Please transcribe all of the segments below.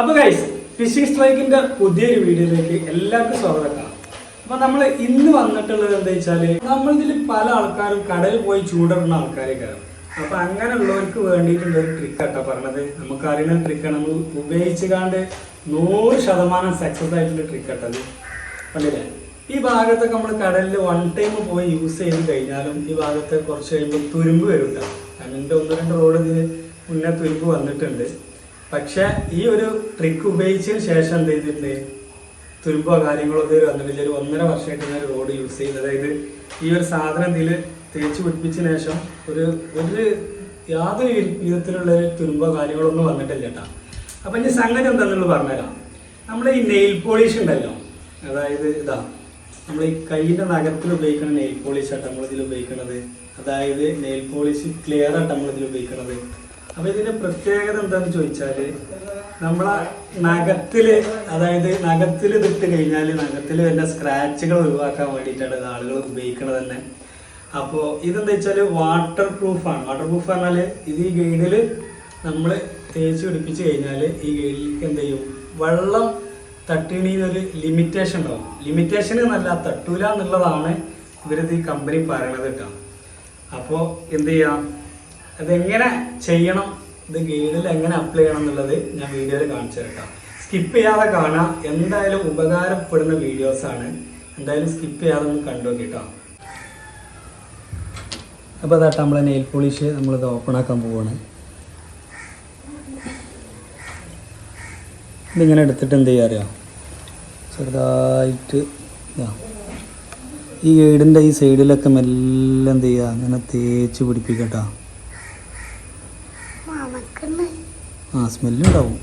അപ്പൊ guys phishing സ്ട്രൈക്കിന്റെ പുതിയൊരു വീഡിയോയിലേക്ക് എല്ലാവർക്കും സ്വാഗതം. അപ്പൊ നമ്മൾ ഇന്ന് വന്നിട്ടുള്ളത് എന്താ വെച്ചാൽ നമ്മളിതിൽ പല ആൾക്കാരും കടലിൽ പോയി ചൂടിടുന്ന ആൾക്കാരൊക്കെയാണ് അപ്പൊ അങ്ങനെയുള്ളവർക്ക് വേണ്ടിയിട്ടുള്ള ഒരു ട്രിക്ക് ആട്ടോ പറഞ്ഞത്. നമുക്ക് അറിയുന്ന ട്രിക്കാണ് നമ്മൾ ഉപയോഗിച്ചുകാണ്ട് നൂറ് ശതമാനം സക്സസ് ആയിട്ടുള്ള ട്രിക്ക് ആട്ടത് കണ്ടില്ലേ? ഈ ഭാഗത്തൊക്കെ നമ്മൾ കടലിൽ വൺ ടൈം പോയി യൂസ് ചെയ്ത് കഴിഞ്ഞാലും ഈ ഭാഗത്ത് കുറച്ച് കഴിയുമ്പോൾ തുരുമ്പ് വരും കേട്ടോ അതിന്റെ ഒന്ന് രണ്ട് റോഡ് മുന്നേ തുരുമ്പ് വന്നിട്ടുണ്ട്. പക്ഷെ ഈ ഒരു ട്രിക്ക് ഉപയോഗിച്ചതിന് ശേഷം എന്ത് ചെയ്തിട്ടുണ്ട്? തുരുമ്പോ കാര്യങ്ങളൊക്കെ വന്നിട്ടില്ല. ഒരു ഒന്നര വർഷമായിട്ട് ഞാൻ റോഡ് യൂസ് ചെയ്യുന്നത്. അതായത് ഈ ഒരു സാധനം ഇതിൽ തേച്ച് പിടിപ്പിച്ചതിന് ശേഷം ഒരു ഒരു യാതൊരു വിധത്തിലുള്ള തുരുമ്പോ കാര്യങ്ങളൊന്നും വന്നിട്ടില്ല കേട്ടോ. അപ്പം ഇനി സംഗതി എന്താണെന്നുള്ളത് പറഞ്ഞുതരാം. നമ്മൾ ഈ നെയിൽ പോളിഷ് ഉണ്ടല്ലോ. അതായത് ഇതാ നമ്മൾ ഈ കൈയിന്റെ നഗരത്തിൽ ഉപയോഗിക്കുന്ന നെയിൽ പോളിഷ് ആട്ടോ നമ്മൾ ഇതിൽ ഉപയോഗിക്കുന്നത്. അതായത് നെയിൽ പോളിഷ് ക്ലിയർ ആട്ടോ നമ്മൾ ഇതിൽ ഉപയോഗിക്കുന്നത്. അപ്പൊ ഇതിന്റെ പ്രത്യേകത എന്താന്ന് ചോദിച്ചാൽ നമ്മളെ നഖത്തിൽ അതായത് നഖത്തിൽ ഇതിട്ട് കഴിഞ്ഞാൽ നഖത്തിൽ വരുന്ന സ്ക്രാച്ചുകൾ ഒഴിവാക്കാൻ വേണ്ടിയിട്ടാണ് ആളുകൾ ഉപയോഗിക്കുന്നത് തന്നെ. അപ്പോൾ ഇതെന്താ വെച്ചാൽ വാട്ടർ പ്രൂഫാണ് വാട്ടർ പ്രൂഫ് പറഞ്ഞാൽ ഇത് ഈ ഗൈഡിൽ നമ്മൾ തേച്ച് പിടിപ്പിച്ച് കഴിഞ്ഞാൽ ഈ ഗൈഡിലേക്ക് എന്ത് ചെയ്യും? വെള്ളം തട്ടിണീന്നൊരു ലിമിറ്റേഷൻ ഉണ്ടാവും. ലിമിറ്റേഷൻ എന്നല്ല തട്ടൂല എന്നുള്ളതാണ് ഇവരിത് ഈ കമ്പനി പറയണത് കേട്ടോ. അപ്പോൾ എന്ത് ചെയ്യാം? അതെങ്ങനെ ചെയ്യണം? ഇത് ഗൈഡിൽ എങ്ങനെ അപ്ലൈ ചെയ്യണം എന്നുള്ളത് ഞാൻ വീഡിയോയിൽ കാണിച്ചു തരാം സ്കിപ്പ് ചെയ്യാതെ കാണാം എന്തായാലും ഉപകാരപ്പെടുന്ന വീഡിയോസാണ് എന്തായാലും സ്കിപ്പ് ചെയ്യാതെ ഒന്ന് കണ്ടു കേട്ടോ അപ്പോൾ അതാട്ട് നമ്മളെ നെയിൽ പോളിഷ് നമ്മളിത് ഓപ്പൺ ആക്കാൻ പോവാണ്. ഇതിങ്ങനെ എടുത്തിട്ട് എന്ത് ചെയ്യുക അറിയാം? ചെറുതായിട്ട് ഇതാ. ഈ ഗൈഡിന്റെ ഈ സൈഡിലൊക്കെ മെല്ലെ എന്ത് ചെയ്യുക അങ്ങനെ തേച്ച് പിടിപ്പിക്കട്ടോ. ആ സ്മെല്ലുണ്ടാവും.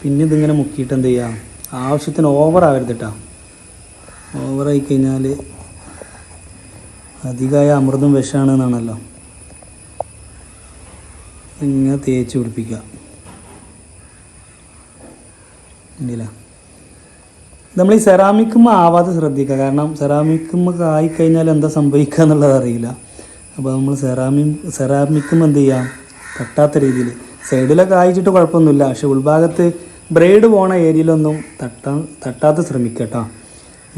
പിന്നെ ഇതിങ്ങനെ മുക്കിയിട്ട് എന്ത് ചെയ്യുക ആവശ്യത്തിന് ഓവർ ആവരുത് കേട്ടോ ഓവറായി കഴിഞ്ഞാൽ അധികമായ അമൃതും വിഷമാണ് എന്നാണല്ലോ ഇങ്ങനെ തേച്ച് പിടിപ്പിക്കുക. നമ്മൾ ഈ സെറാമിക്കുമ്മ ആവാതെ ശ്രദ്ധിക്കുക. കാരണം സെറാമിക്കുമ്മ ആയിക്കഴിഞ്ഞാൽ എന്താ സംഭവിക്കുക എന്നുള്ളത് അറിയില്ല. അപ്പോൾ നമ്മൾ സെറാമി സെറാമിക്കുമ്മ എന്ത് ചെയ്യാം? തട്ടാത്ത രീതിയിൽ സൈഡിലൊക്കെ ആയിച്ചിട്ട് കുഴപ്പമൊന്നുമില്ല. പക്ഷെ ഉൾഭാഗത്ത് ബ്രൈഡ് പോണ ഏരിയയിലൊന്നും തട്ടാൻ തട്ടാത്ത ശ്രമിക്കുക എന്താ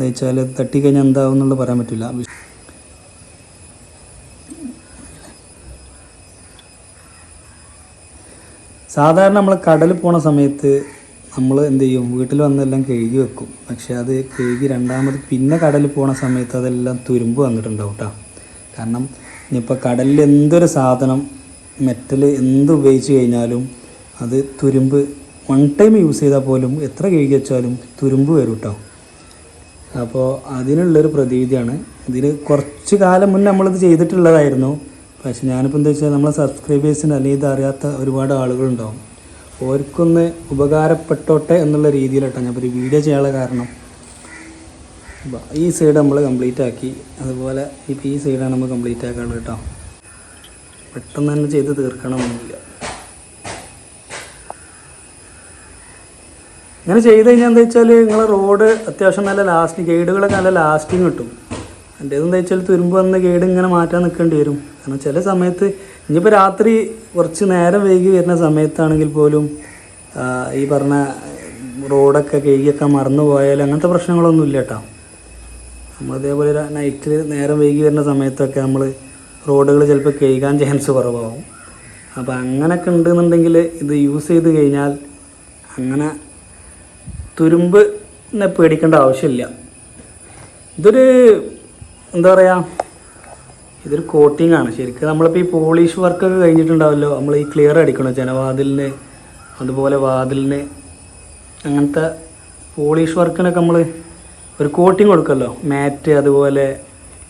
വെച്ചാൽ തട്ടിക്കഴിഞ്ഞാൽ എന്താവും എന്നുള്ളത് പറയാൻ പറ്റില്ല. സാധാരണ നമ്മൾ കടലിൽ പോണ സമയത്ത് നമ്മൾ എന്ത് ചെയ്യും? വീട്ടിൽ വന്നെല്ലാം കഴുകി വെക്കും. പക്ഷേ അത് കഴുകി രണ്ടാമത് പിന്നെ കടലിൽ പോണ സമയത്ത് അതെല്ലാം തുരുമ്പ് വന്നിട്ടുണ്ടാവും കേട്ടോ കാരണം ഇനിയിപ്പോൾ കടലിൽ എന്തൊരു സാധനം മെറ്റൽ എന്ത് ഉപയോഗിച്ച് കഴിഞ്ഞാലും അത് തുരുമ്പ് വൺ ടൈം യൂസ് ചെയ്താൽ പോലും എത്ര കഴുകി വെച്ചാലും തുരുമ്പ് വരും കേട്ടോ അപ്പോൾ അതിനുള്ളൊരു പ്രതിവിധിയാണ് ഇതിന് കുറച്ച് കാലം മുന്നേ നമ്മളിത് ചെയ്തിട്ടുള്ളതായിരുന്നു. പക്ഷെ ഞാനിപ്പോൾ എന്താ വെച്ചാൽ നമ്മളെ സബ്സ്ക്രൈബേഴ്സിന് അല്ലെങ്കിൽ ഇത് അറിയാത്ത ഒരുപാട് ആളുകളുണ്ടാവും. ഓർക്കൊന്ന് ഉപകാരപ്പെട്ടോട്ടെ എന്നുള്ള രീതിയിലട്ടോ ഞാൻ ഒരു വീഡിയോ ചെയ്യാനുള്ള കാരണം. ഈ സൈഡ് നമ്മൾ കംപ്ലീറ്റ് ആക്കി. അതുപോലെ ഇപ്പോൾ ഈ സൈഡാണ് നമ്മൾ കംപ്ലീറ്റ് ആക്കാനുള്ളത് കേട്ടോ പെട്ടെന്ന് തന്നെ ചെയ്ത് തീർക്കണമെന്നില്ല ഇങ്ങനെ ചെയ്ത് കഴിഞ്ഞാൽ എന്താ വെച്ചാൽ നിങ്ങളെ റോഡ് അത്യാവശ്യം നല്ല ലാസ്റ്റിംഗ് ഗൈഡുകളൊക്കെ നല്ല ലാസ്റ്റിങ് കിട്ടും. എന്താ വെച്ചാൽ തുരുമ്പ് വന്ന ഗൈഡ് ഇങ്ങനെ മാറ്റാൻ നിൽക്കേണ്ടി വരും. കാരണം ചില സമയത്ത് ഇനിയിപ്പോൾ രാത്രി കുറച്ച് നേരം വൈകി വരുന്ന സമയത്താണെങ്കിൽ പോലും ഈ പറഞ്ഞ റോഡൊക്കെ കഴുകിയൊക്കെ മറന്നു പോയാൽ അങ്ങനത്തെ പ്രശ്നങ്ങളൊന്നും ഇല്ല കേട്ടോ നമ്മളിതേപോലെ നൈറ്റിൽ നേരം വൈകി വരുന്ന സമയത്തൊക്കെ നമ്മൾ റോഡുകൾ ചിലപ്പോൾ കഴുകാൻ ചാൻസ് കുറവാകും അപ്പോൾ അങ്ങനെയൊക്കെ ഉണ്ടെന്നുണ്ടെങ്കിൽ ഇത് യൂസ് ചെയ്ത് കഴിഞ്ഞാൽ അങ്ങനെ തുരുമ്പ് എന്നെ പേടിക്കേണ്ട ആവശ്യമില്ല. ഇതൊരു എന്താ പറയുക ഇതൊരു കോട്ടിംഗ് ആണ്. ശരിക്കും നമ്മളിപ്പോൾ ഈ പോളിഷ് വർക്കൊക്കെ കഴിഞ്ഞിട്ടുണ്ടാവല്ലോ. നമ്മൾ ഈ ക്ലിയർ അടിക്കണം? ജനവാതിലിന് അതുപോലെ വാതിലിന് അങ്ങനത്തെ പോളിഷ് വർക്കിനൊക്കെ നമ്മൾ ഒരു കോട്ടിങ് കൊടുക്കുമല്ലോ മാറ്റ് അതുപോലെ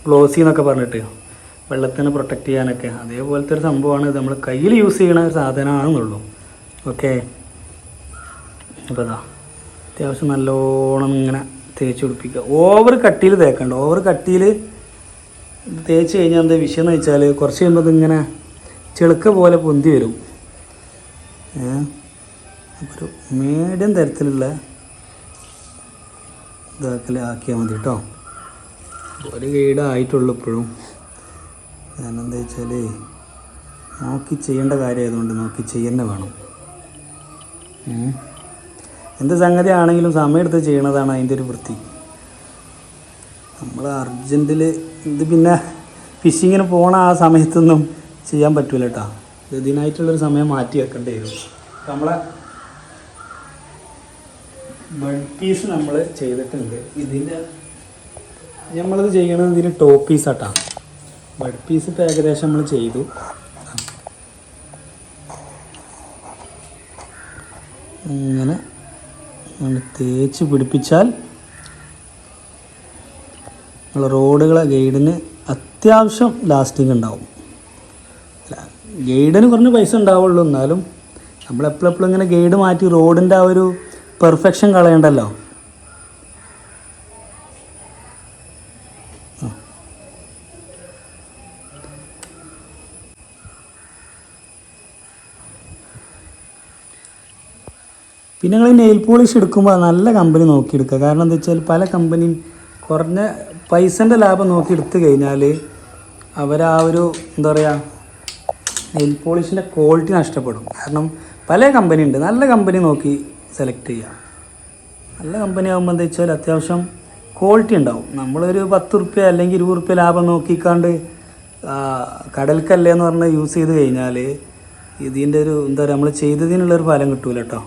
ഗ്ലോസി എന്നൊക്കെ പറഞ്ഞിട്ട്. വെള്ളത്തിന് പ്രൊട്ടക്റ്റ് ചെയ്യാനൊക്കെ. അതേപോലത്തെ ഒരു സംഭവമാണ് ഇത്. നമ്മൾ കയ്യിൽ യൂസ് ചെയ്യണ ഒരു സാധനമാണെന്നുള്ളൂ. ഓക്കെ അപ്പോൾ അതാ അത്യാവശ്യം നല്ലോണം ഇങ്ങനെ തേച്ച് പിടിപ്പിക്കുക. ഓവർ കട്ടിയിൽ തേക്കണ്ട. ഓവർ കട്ടിയിൽ തേച്ച് കഴിഞ്ഞാൽ എന്താ വിഷയം എന്ന് വെച്ചാൽ കുറച്ച് കഴിയുമ്പോൾ ഇങ്ങനെ ചെളുക്ക പോലെ പൊന്തി വരും. ഒരു മീഡിയം തരത്തിലുള്ള ഇതാക്കൽ ആക്കിയാൽ മതി കേട്ടോ. ഒരു ഗൈഡ് ഇപ്പോഴും. എന്താ വെച്ചാൽ നോക്കി ചെയ്യേണ്ട കാര്യമായതുകൊണ്ട് നോക്കി ചെയ്യുന്ന വേണം. എന്ത് സംഗതി ആണെങ്കിലും സമയമെടുത്ത് ചെയ്യണതാണ് അതിന്റെ ഒരു വൃത്തി. നമ്മൾ അർജന്റിൽ ഇത് പിന്നെ ഫിഷിങ്ങിന് പോണ ആ സമയത്തൊന്നും ചെയ്യാൻ പറ്റൂല കേട്ടോ ഇതിനായിട്ടുള്ളൊരു സമയം മാറ്റി വെക്കേണ്ടി വരും. നമ്മളെ ബഡ് പീസ് നമ്മൾ ചെയ്തിട്ടുണ്ട്. ഇതിന്റെ നമ്മളിത് ചെയ്യണത് ഇതിന് ടോപ്പ് പീസ് ആട്ടാ. ബഡ് പീസ് ഇപ്പോൾ ഏകദേശം നമ്മൾ ചെയ്തു. ഇങ്ങനെ നമ്മൾ തേച്ച് പിടിപ്പിച്ചാൽ റോഡുകളെ ഗൈഡിന് അത്യാവശ്യം ലാസ്റ്റിംഗ് ഉണ്ടാവും. ഗൈഡിന് കുറഞ്ഞ് പൈസ ഉണ്ടാവുള്ളൂ എന്നാലും നമ്മളെപ്പോഴെപ്പോഴും ഇങ്ങനെ ഗൈഡ് മാറ്റി റോഡിന്റെ ആ ഒരു പെർഫെക്ഷൻ കളയണ്ടല്ലോ. പിന്നെ നിങ്ങൾ നെയിൽ പോളിഷ് എടുക്കുമ്പോൾ നല്ല കമ്പനി നോക്കിയെടുക്കുക. കാരണം എന്താ വെച്ചാൽ പല കമ്പനിയും കുറഞ്ഞ പൈസന്റെ ലാഭം നോക്കി എടുത്തു കഴിഞ്ഞാൽ അവരാ ഒരു എന്താ പറയുക നെയിൽ പോളിഷിന്റെ ക്വാളിറ്റി നഷ്ടപ്പെടും. കാരണം പല കമ്പനി ഉണ്ട്. നല്ല കമ്പനി നോക്കി സെലക്ട് ചെയ്യുക. നല്ല കമ്പനി ആകുമ്പോൾ എന്താ വെച്ചാൽ അത്യാവശ്യം ക്വാളിറ്റി ഉണ്ടാവും. നമ്മളൊരു പത്ത് റുപ്യ അല്ലെങ്കിൽ ഇരുപത് റുപ്യ ലാഭം നോക്കിക്കാണ്ട് കടൽക്കല്ലേന്ന് പറഞ്ഞ് യൂസ് ചെയ്ത് കഴിഞ്ഞാൽ ഇതിന്റെ ഒരു എന്താ പറയുക നമ്മൾ ചെയ്തതിനുള്ളൊരു ഫലം കിട്ടൂല കേട്ടോ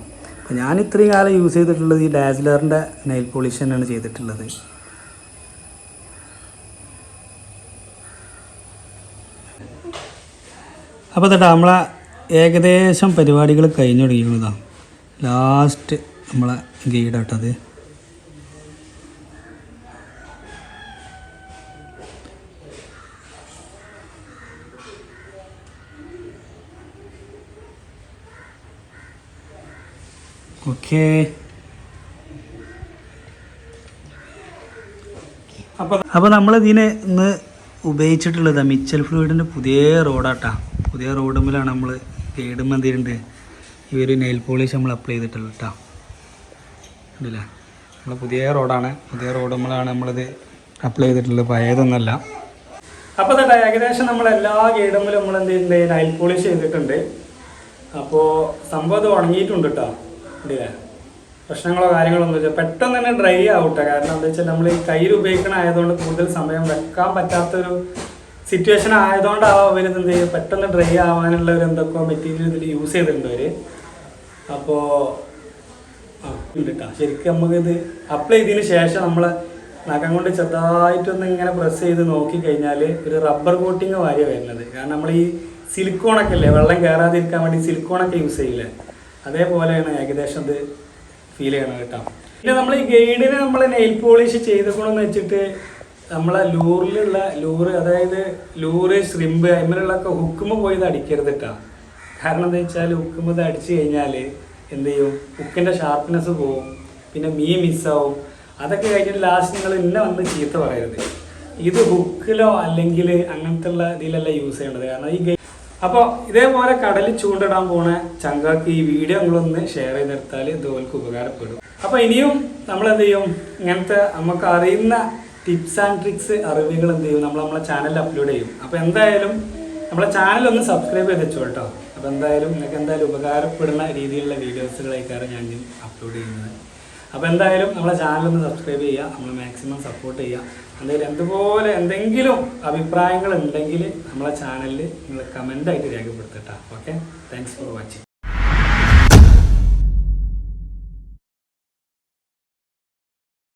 ഞാൻ ഇത്രയും കാലം യൂസ് ചെയ്തിട്ടുള്ളത് ഈ ഡാസ്ലറിന്റെ നെയിൽ പോളിഷ് തന്നെയാണ് ചെയ്തിട്ടുള്ളത്. അപ്പോൾ തട്ടാ നമ്മളെ ഏകദേശം പരിപാടികൾ കഴിഞ്ഞു തുടങ്ങിയതാണ് ലാസ്റ്റ് നമ്മളെ ഗൈഡാട്ടത് ഓക്കേ. അപ്പോൾ അപ്പോൾ നമ്മളിതിനെ ഇന്ന് ഉപയോഗിച്ചിട്ടുള്ളത് മിച്ചൽ ഫ്ലൂയിഡിന്റെ പുതിയ റോഡാട്ടാ. പുതിയ റോഡുമ്മിലാണ് നമ്മൾ ഗൈഡുമ്പോൾ എന്തിട്ടുണ്ട് ഈ ഒരു നെയിൽ പോളിഷ് നമ്മൾ അപ്ലൈ ചെയ്തിട്ടുള്ളത്. കേട്ടോ ഉണ്ടല്ലേ നമ്മൾ പുതിയ റോഡാണ്. പുതിയ റോഡുമ്മിലാണ് നമ്മളിത് അപ്ലൈ ചെയ്തിട്ടുള്ളത്. പഴയതൊന്നല്ല. അപ്പോൾ തട്ടാ ഏകദേശം നമ്മൾ എല്ലാ ഗൈഡുമ്മിലും നമ്മൾ എന്ത് ചെയ്തിട്ടുണ്ട് നെയിൽ പോളിഷ് ചെയ്തിട്ടുണ്ട്. അപ്പോൾ സംഭവം അത് ഉണങ്ങിയിട്ടുണ്ട് കേട്ടോ ഉണ്ടല്ലേ പ്രശ്നങ്ങളോ കാര്യങ്ങളോ ഒന്നുമില്ല പെട്ടെന്ന് തന്നെ ഡ്രൈ ആവട്ടെ. കാരണം എന്താ വെച്ചാൽ നമ്മൾ ഈ കയ്യിൽ ഉപയോഗിക്കണ ആയതുകൊണ്ട് കൂടുതൽ സമയം വെക്കാൻ പറ്റാത്തൊരു സിറ്റുവേഷൻ ആയതുകൊണ്ടാവാം അവർ എന്ത് ചെയ്യുക പെട്ടെന്ന് ഡ്രൈ ആവാനുള്ള ഒരു എന്തൊക്കെയോ മെറ്റീരിയൽ ഇതിൽ യൂസ് ചെയ്തിട്ടുണ്ട് അവർ അപ്പോൾ ആ ഉണ്ട് ശരിക്കും നമുക്കിത് അപ്ലൈ ചെയ്തതിന് ശേഷം നമ്മൾ നഖം കൊണ്ട് ചെറുതായിട്ടൊന്ന് ഇങ്ങനെ പ്രസ് ചെയ്ത് നോക്കി കഴിഞ്ഞാൽ ഒരു റബ്ബർ കോട്ടിങ് വാരിയാണ് വരുന്നത്. കാരണം നമ്മൾ ഈ സിലിക്കോണൊക്കെ അല്ലേ വെള്ളം കയറാതിരിക്കാൻ വേണ്ടി സിലിക്കോണൊക്കെ യൂസ് ചെയ്യില്ലേ? അതേപോലെയാണ് ഏകദേശം ഇത് ഫീൽ ചെയ്യണം കേട്ടോ. പിന്നെ നമ്മൾ ഈ ഗൈഡിന് നമ്മൾ നെയിൽ പോളിഷ് ചെയ്തേക്കണമെന്ന് വെച്ചിട്ട് നമ്മളെ ലൂറിലുള്ള ലൂറ് അതായത് ലൂറ് ശ്രിമ്പ് അതിമേലുള്ളൊക്കെ ഹുക്കുമ്പ് പോയി ഇത് അടിക്കരുത് കേട്ടോ. കാരണം എന്താ വെച്ചാൽ ഹുക്കുമ്പ് ഇത് അടിച്ചു കഴിഞ്ഞാൽ എന്ത് ചെയ്യും? ഹുക്കിന്റെ ഷാർപ്നെസ് പോവും. പിന്നെ മീ മിസ്സാവും അതൊക്കെ കഴിഞ്ഞിട്ട് ലാസ്റ്റ് നിങ്ങൾ ഇന്നെ വന്ന് ചീത്ത പറയരുത്. ഇത് ഹുക്കിലോ അല്ലെങ്കിൽ അങ്ങനത്തെ ഉള്ള ഇതിലല്ല യൂസ് ചെയ്യേണ്ടത് കാരണം ഈ അപ്പോൾ ഇതേപോലെ കടലിൽ ചൂണ്ടിടാൻ പോണ ചങ്കാക്ക് ഈ വീഡിയോ നിങ്ങളൊന്ന് ഷെയർ ചെയ്തെടുത്താൽ ഇതുപോലെ ഉപകാരപ്പെടും. അപ്പോൾ ഇനിയും നമ്മൾ എന്ത് ചെയ്യും? ഇങ്ങനത്തെ നമുക്ക് അറിയുന്ന ടിപ്സ് ആൻഡ് ട്രിക്സ് അറിവുകൾ എന്ത് ചെയ്യും? നമ്മൾ നമ്മളെ ചാനലിൽ അപ്ലോഡ് ചെയ്യും. അപ്പോൾ എന്തായാലും നമ്മളെ ചാനൽ ഒന്ന് സബ്സ്ക്രൈബ് ചെയ്ത് വെച്ചോ കേട്ടോ അപ്പോൾ എന്തായാലും നിങ്ങൾക്ക് എന്തായാലും ഉപകാരപ്പെടുന്ന രീതിയിലുള്ള വീഡിയോസുകളായിക്കാരം ഞാൻ അപ്ലോഡ് ചെയ്യുന്നത്. അപ്പോൾ എന്തായാലും നമ്മളെ ചാനൽ ഒന്ന് സബ്സ്ക്രൈബ് ചെയ്യുക നമ്മൾ മാക്സിമം സപ്പോർട്ട് ചെയ്യുക. എന്തായാലും എന്തുപോലെ എന്തെങ്കിലും അഭിപ്രായങ്ങൾ ഉണ്ടെങ്കിൽ നമ്മളെ ചാനലിൽ നിങ്ങൾ കമന്റായിട്ട് രേഖപ്പെടുത്തട്ടോ. Okay thanks for watching